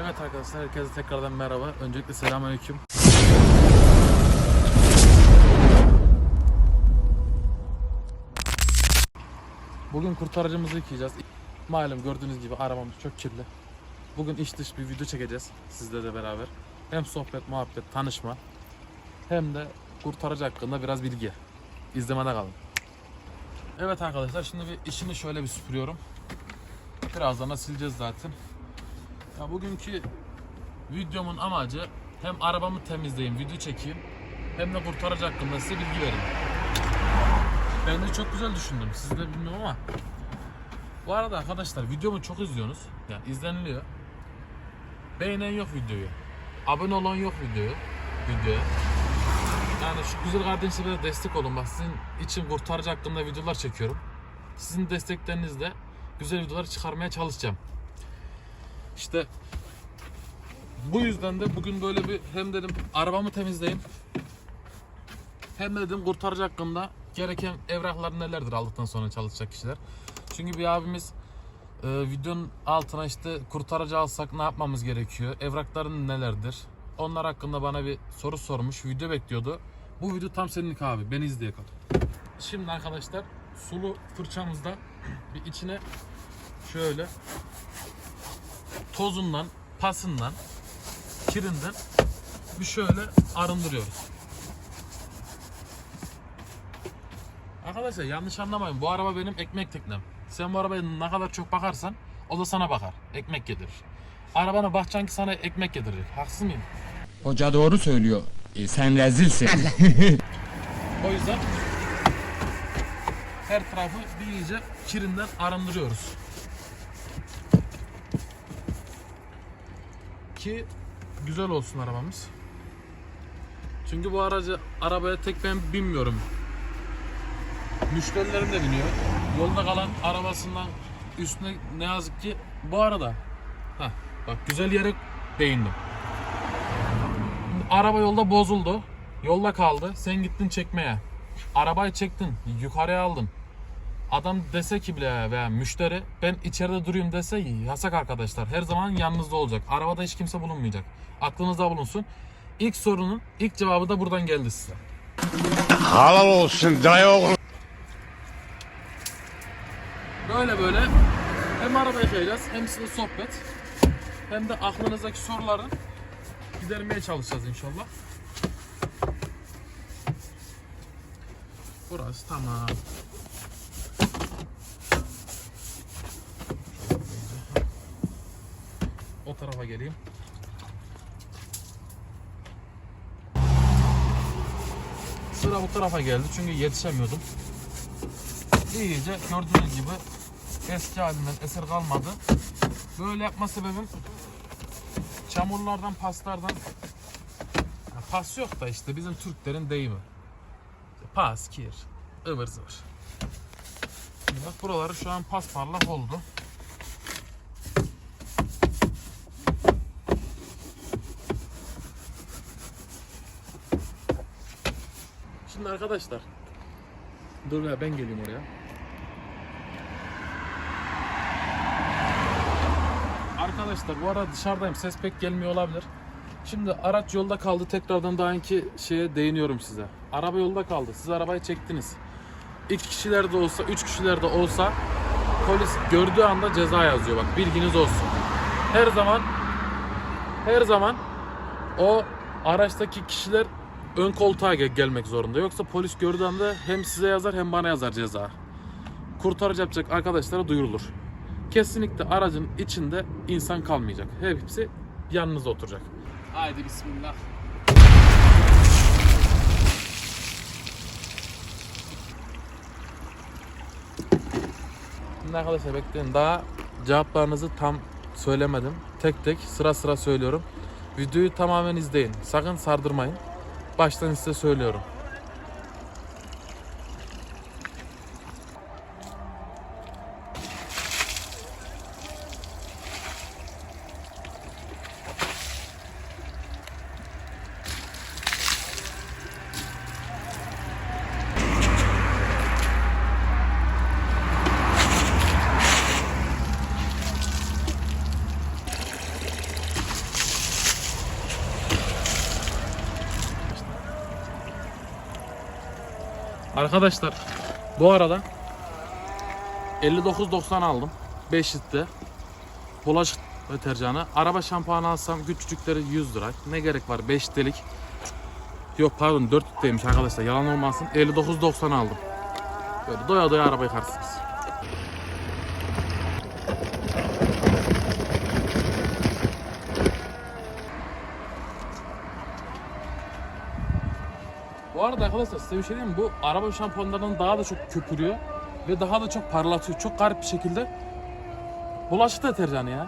Evet arkadaşlar herkese tekrardan merhaba. Öncelikle selamünaleyküm. Bugün kurtarıcımızı yıkayacağız. Malum gördüğünüz gibi arabamız çok kirli. Bugün iç dış bir video çekeceğiz sizle de beraber. Hem sohbet, muhabbet, tanışma hem de kurtarıcı hakkında biraz bilgi. İzlemede kalın. Evet arkadaşlar şimdi bir işini şöyle bir süpürüyorum. Birazdan da sileceğiz zaten. Ya bugünkü videomun amacı hem arabamı temizleyeyim, video çekeyim hem de kurtarıcı hakkında size bilgi vereyim. Ben de çok güzel düşündüm. Siz de bilmiyorum ama. Bu arada arkadaşlar videomu çok izliyorsunuz. Yani izleniliyor. Beğenen yok videoyu. Abone olan yok videoyu. Videoya. Yani şu güzel kardeşime de destek olun. Bak sizin için kurtarıcı hakkında videolar çekiyorum. Sizin desteklerinizle güzel videolar çıkarmaya çalışacağım. İşte bu yüzden de bugün böyle bir hem dedim arabamı temizleyeyim hem de dedim kurtarıcı hakkında gereken evraklar nelerdir aldıktan sonra çalışacak kişiler. Çünkü bir abimiz e, videonun altına işte kurtarıcı alsak ne yapmamız gerekiyor? Evrakların nelerdir? Onlar hakkında bana bir soru sormuş. Video bekliyordu. Bu video tam seninlik abi. Beni izleye kal. Şimdi arkadaşlar sulu fırçamızda bir içine şöyle tozundan, pasından, kirinden bir şöyle arındırıyoruz. Arkadaşlar yanlış anlamayın. Bu araba benim ekmek teknem. Sen bu arabaya ne kadar çok bakarsan o da sana bakar. Ekmek yedirir. Arabana bakacaksın ki sana ekmek yedirecek. Haksız mıyım? Hoca doğru söylüyor. E, sen rezilsin. O yüzden her tarafı bir iyice kirinden arındırıyoruz. Ki güzel olsun arabamız. Çünkü bu aracı arabaya tek ben binmiyorum. Müşterilerim de biniyor. Yolda kalan arabasından üstüne ne yazık ki bu arada heh, bak güzel yere değindim. Araba yolda bozuldu. Yolda kaldı. Sen gittin çekmeye. Arabayı çektin. Yukarıya aldın. Adam dese ki bile veya müşteri ben içeride durayım dese yasak arkadaşlar. Her zaman yanınızda olacak. Arabada hiç kimse bulunmayacak. Aklınızda bulunsun. İlk sorunun ilk cevabı da buradan geldi size. Halal olsun dayı oğlum. Böyle böyle hem araba yıkayacağız hem size sohbet hem de aklınızdaki soruları gidermeye çalışacağız inşallah. Burası tamam. O tarafa geleyim. Sıra bu tarafa geldi çünkü yetişemiyordum. İyice gördüğünüz gibi eski halinden eser kalmadı. Böyle yapma sebebim çamurlardan, paslardan pas yok da işte bizim Türklerin deyimi. Pas, kir, ıvır zıvır. Bak buraları şu an pas parlak oldu. Şimdi arkadaşlar Dur ya ben geleyim oraya. Arkadaşlar bu arada dışarıdayım ses pek gelmiyor olabilir. Şimdi araç yolda kaldı tekrardan daha önki şeye değiniyorum size. Araba yolda kaldı. Siz arabayı çektiniz. İki kişiler de olsa, üç kişiler de olsa polis gördüğü anda ceza yazıyor bak bilginiz olsun. Her zaman her zaman o araçtaki kişiler ön koltuğa gel- gelmek zorunda. Yoksa polis gördüğü anda hem size yazar hem bana yazar ceza. Kurtarıcı yapacak arkadaşlara duyurulur. Kesinlikle aracın içinde insan kalmayacak. Hepsi yanınızda oturacak. Haydi bismillah. Şimdi arkadaşlar bekleyin. Daha cevaplarınızı tam söylemedim. Tek tek sıra sıra söylüyorum. Videoyu tamamen izleyin. Sakın sardırmayın. Baştan size söylüyorum. Arkadaşlar bu arada 59.90 aldım. 5 litre. Bulaşık deterjanı. Araba şampuanı alsam küçücükleri 100 lira. Ne gerek var 5 litrelik. Yok pardon 4 litreymiş arkadaşlar yalan olmasın. 59.90 aldım. Böyle doya doya araba yıkarsınız. Bu arada arkadaşlar size bir şey diyeyim mi? Bu araba şampuanlarından daha da çok köpürüyor ve daha da çok parlatıyor. Çok garip bir şekilde. Bulaşık deterjanı ya.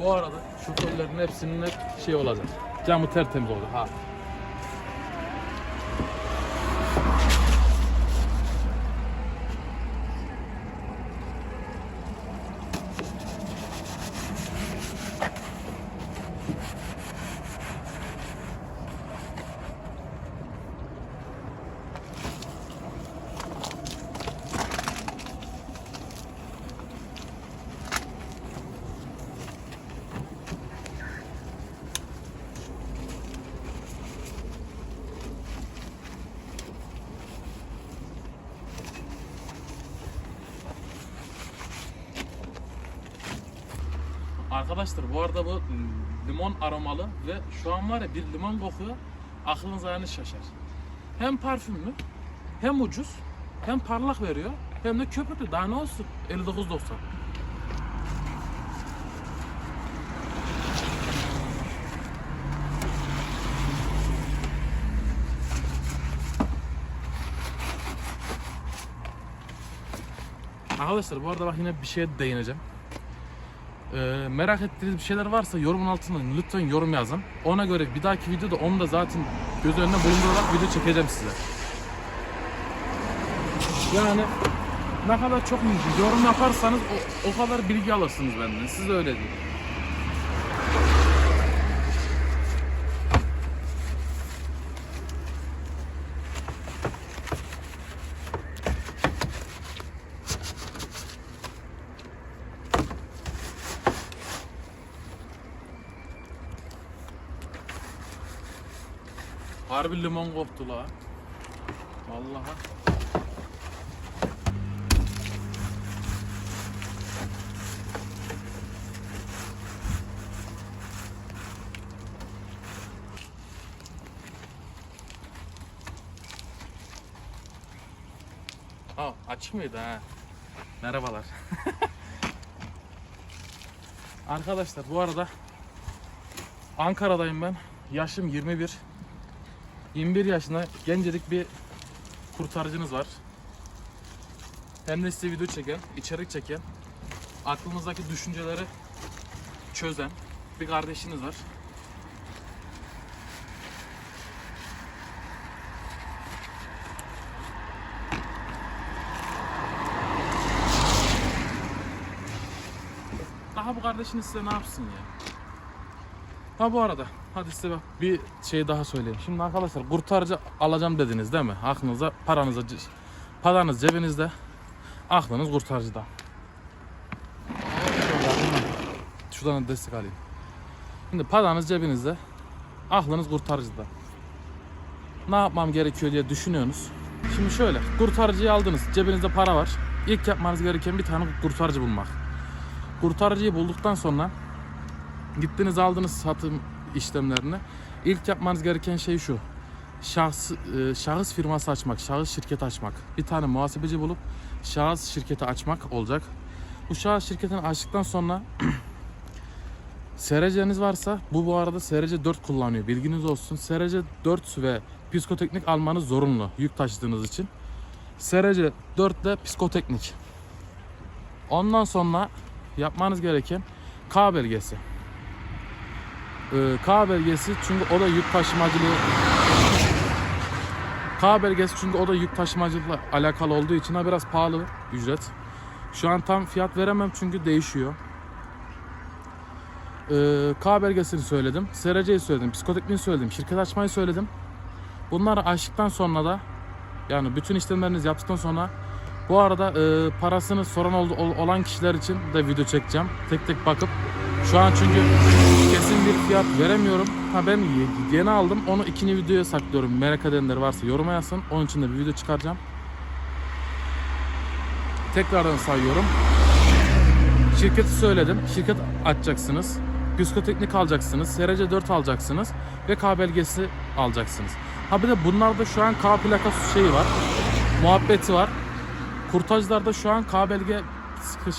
Bu arada şoförlerin hepsinin hep şey olacak. Camı tertemiz olacak ha. Arkadaşlar bu arada bu limon aromalı ve şu an var ya bir limon kokuyor aklınız ayağınız şaşar. Hem parfümlü hem ucuz hem parlak veriyor hem de köpüklü daha ne olsun 59.90. Arkadaşlar bu arada bak yine bir şeye değineceğim. Ee, merak ettiğiniz bir şeyler varsa yorumun altına lütfen yorum yazın. Ona göre bir dahaki videoda onu da zaten göz önüne bulundurarak video çekeceğim size. Yani ne kadar çok yorum yaparsanız o, o kadar bilgi alırsınız benden. Size öyle diyeyim. Harbi limon koptu la. Vallahi. Aa, açık mıydı ha? Merhabalar. Arkadaşlar bu arada Ankara'dayım ben. Yaşım 21. 21 yaşında gencecik bir kurtarıcınız var. Hem de size video çeken, içerik çeken, aklınızdaki düşünceleri çözen bir kardeşiniz var. Daha bu kardeşiniz size ne yapsın ya? Ha bu arada hadi size bak bir şey daha söyleyeyim. Şimdi arkadaşlar kurtarıcı alacağım dediniz değil mi? Aklınıza paranıza paranız cebinizde aklınız kurtarıcıda. Şuradan da destek alayım. Şimdi paranız cebinizde aklınız kurtarıcıda. Ne yapmam gerekiyor diye düşünüyorsunuz. Şimdi şöyle kurtarıcıyı aldınız cebinizde para var. İlk yapmanız gereken bir tane kurtarıcı bulmak. Kurtarıcıyı bulduktan sonra gittiniz aldınız satım işlemlerini. İlk yapmanız gereken şey şu. Şahs, e, şahıs firması açmak, şahıs şirketi açmak. Bir tane muhasebeci bulup şahıs şirketi açmak olacak. Bu şahıs şirketini açtıktan sonra SRC'niz varsa bu bu arada SRC 4 kullanıyor. Bilginiz olsun. SRC 4 ve psikoteknik almanız zorunlu yük taşıdığınız için. SRC 4 de psikoteknik. Ondan sonra yapmanız gereken K belgesi. Ee, K belgesi çünkü o da yük taşımacılığı K belgesi çünkü o da yük taşımacılıkla alakalı olduğu için ha biraz pahalı ücret. Şu an tam fiyat veremem çünkü değişiyor. Ee, K belgesini söyledim. SRC'yi söyledim. Psikotekniği söyledim. Şirket açmayı söyledim. Bunları açtıktan sonra da yani bütün işlemlerinizi yaptıktan sonra bu arada e, parasını soran ol- olan kişiler için de video çekeceğim. Tek tek bakıp şu an çünkü kesin bir fiyat veremiyorum. Ha ben ye- yeni aldım. Onu ikinci videoya saklıyorum. Merak edenler varsa yoruma yazsın. Onun için de bir video çıkaracağım. Tekrardan sayıyorum. Şirketi söyledim. Şirket açacaksınız. Psikoteknik alacaksınız. SRC 4 alacaksınız. Ve K belgesi alacaksınız. Ha bir de bunlarda şu an K plakası şeyi var. Muhabbeti var. Kurtajlarda şu an K belge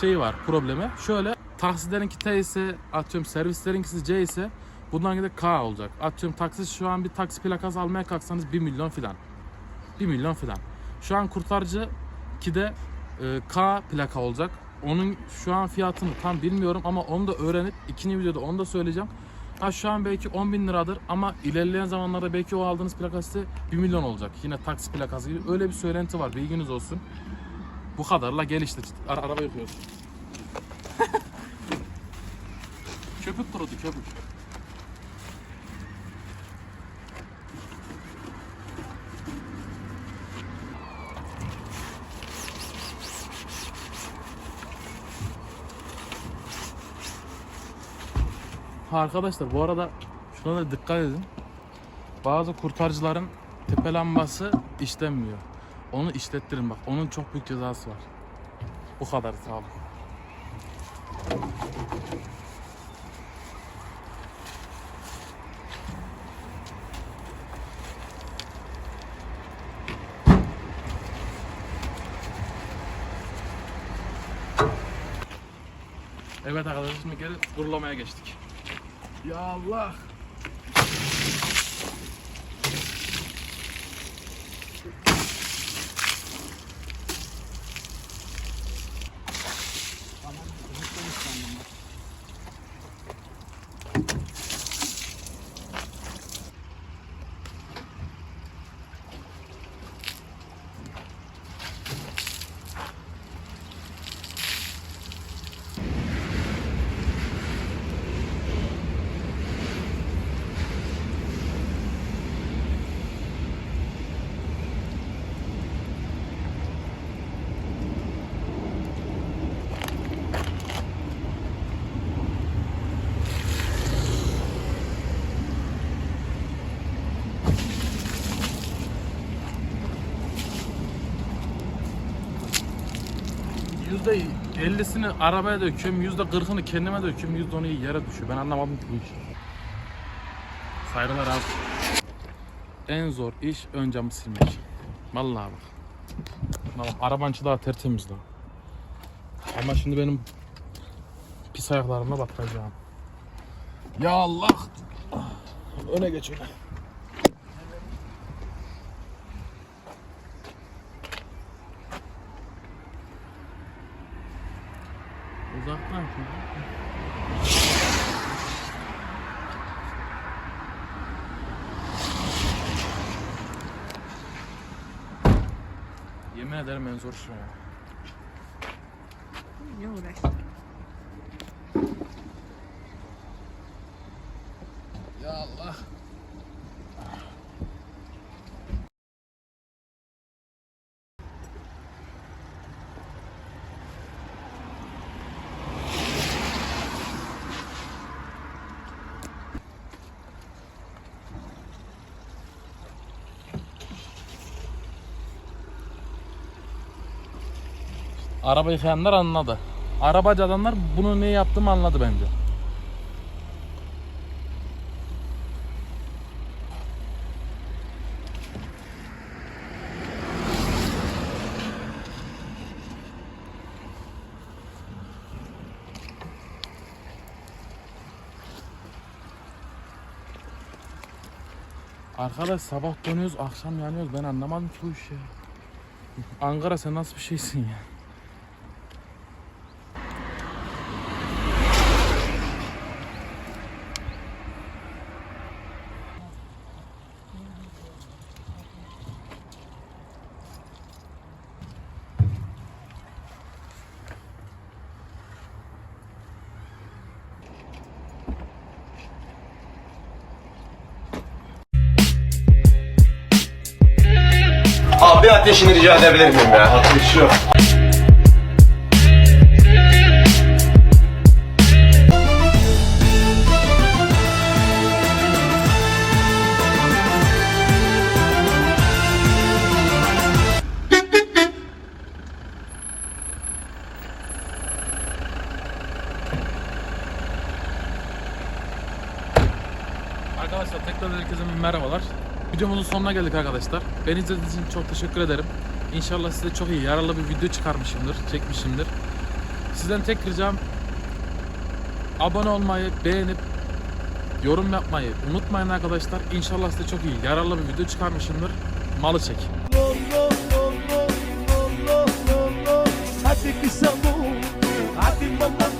şeyi var problemi. Şöyle taksitlerinki T ise atıyorum servislerinkisi C ise bundan de K olacak. Atıyorum taksi şu an bir taksi plakası almaya kalksanız 1 milyon filan. 1 milyon filan. Şu an kurtarıcı 2'de e, K plaka olacak. Onun şu an fiyatını tam bilmiyorum ama onu da öğrenip ikinci videoda onu da söyleyeceğim. Ha şu an belki 10 bin liradır ama ilerleyen zamanlarda belki o aldığınız plakası 1 milyon olacak. Yine taksi plakası gibi öyle bir söylenti var bilginiz olsun. Bu kadarla gel işte Ara, araba yıkıyoruz. köpük kurudu köpük. Arkadaşlar bu arada şuna da dikkat edin. Bazı kurtarıcıların tepe lambası işlenmiyor. Onu işlettirin bak. Onun çok büyük cezası var. Bu kadar sağ. Evet arkadaşlar şimdi geri kurulamaya geçtik. Ya Allah. Yüzde ellisini arabaya döküyorum, yüzde kırkını kendime döküyorum, yüzde onu yere düşüyor. Ben anlamadım ki bu işi. Saygılar abi. En zor iş ön camı silmek. Vallahi bak. Arabanın içi daha tertemiz daha. Ama şimdi benim pis ayaklarıma batıracağım. Ya Allah! Öne geç. Uzaktan şimdi. Yemin ederim en zor işim. Ne uğraştın? Araba yıkayanlar anladı. Arabacı adamlar bunu ne yaptığımı anladı bence. Arkadaş sabah dönüyoruz akşam yanıyoruz ben anlamadım ki bu işi. Ankara sen nasıl bir şeysin ya? Ateşini rica edebilir miyim ya? Ateş yok. Arkadaşlar tekrar herkese bir merhabalar. Videomuzun sonuna geldik arkadaşlar. Beni izlediğiniz için çok teşekkür ederim. İnşallah size çok iyi, yararlı bir video çıkarmışımdır, çekmişimdir. Sizden tek ricam abone olmayı, beğenip yorum yapmayı unutmayın arkadaşlar. İnşallah size çok iyi, yararlı bir video çıkarmışımdır. Malı çek. Hati kısa bu Hati mama